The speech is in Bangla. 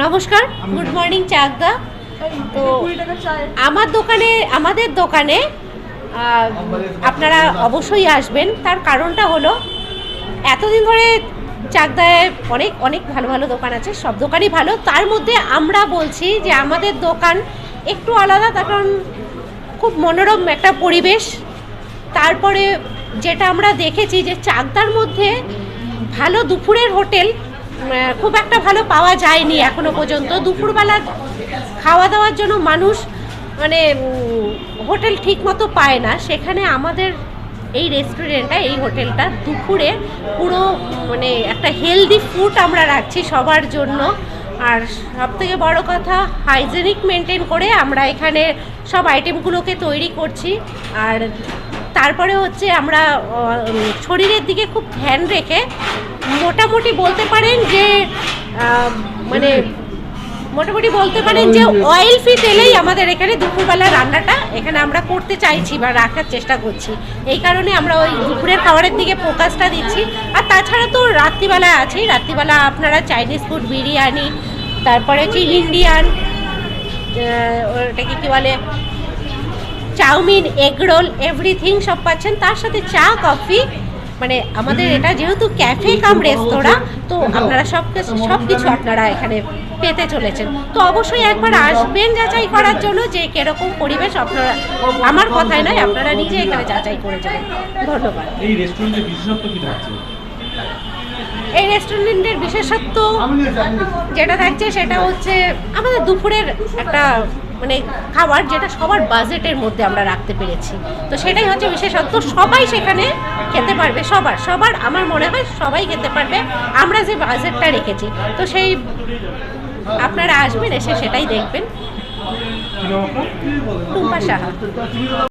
নমস্কার গুড মর্নিং চাকদা। তো আমার দোকানে আমাদের দোকানে আপনারা অবশ্যই আসবেন। তার কারণটা হলো এতদিন ধরে চাকদায় অনেক অনেক ভালো ভালো দোকান আছে সব দোকানই ভালো। তার মধ্যে আমরা বলছি যে আমাদের দোকান একটু আলাদা তার কারণ খুব মনোরম একটা পরিবেশ। তারপরে যেটা আমরা দেখেছি যে চাকদার মধ্যে ভালো দুপুরের হোটেল খুব একটা ভালো পাওয়া যায়নি এখনও পর্যন্ত। দুপুরবেলা খাওয়া দাওয়ার জন্য মানুষ মানে হোটেল ঠিক মতো পায় না। সেখানে আমাদের এই রেস্টুরেন্টটা, এই হোটেলটা দুপুরে পুরো মানে একটা হেলদি ফুড আমরা রাখছি সবার জন্য। আর সব থেকে বড় কথা হাইজেনিক মেনটেন করে আমরা এখানে সব আইটেমগুলোকে তৈরি করছি। আর তারপরে হচ্ছে আমরা শরীরের দিকে খুব ধ্যান রেখে মোটামুটি বলতে পারেন যে মানে মোটামুটি বলতে পারেন যে অয়েল ফ্রি তেলেই আমাদের এখানে দুপুরবেলা রান্নাটা এখানে আমরা করতে চাইছি বা রাখার চেষ্টা করছি। এই কারণে আমরা ওই দুপুরের খাবারের দিকে ফোকাসটা দিচ্ছি। আর তাছাড়া তো রাত্রিবেলা আছেই। রাত্রিবেলা আপনারা চাইনিজ ফুড বিরিয়ানি তারপরে হচ্ছে ইন্ডিয়ান ওটাকে কী বলে? চাউমিন এগ রোল এভরিথিং সব পাচ্ছেন। তার সাথে চা কফি মানে আমাদের এটা যেহেতু ক্যাফে কাম রেস্তোরাঁ তো আপনারা সব সব কিছু আপনারা এখানে পেতে চলেছেন। তো অবশ্যই একবার আসবেন যাচাই করার জন্য যে কীরকম পরিবেশ আপনারা আমার কথায় নয় আপনারা নিজে এখানে যাচাই করে যাবেন। ধন্যবাদ। এই রেস্টুরেন্টের বিশেষত্ব কি থাকছে? এই রেস্টুরেন্টের বিশেষত্ব যেটা থাকছে সেটা হচ্ছে আমাদের দুপুরের একটা মানে খাবার যেটা সবার বাজেটের মধ্যে আমরা রাখতে পেরেছি। তো সেটাই হচ্ছে বিশেষত্ব সবাই সেখানে খেতে পারবে সবার সবার আমার মনে হয় সবাই খেতে পারবে। আমরা যে বাজেটটা রেখেছি তো সেই আপনারা আসবেন এসে সেটাই দেখবেন? টুম্পা সাহা।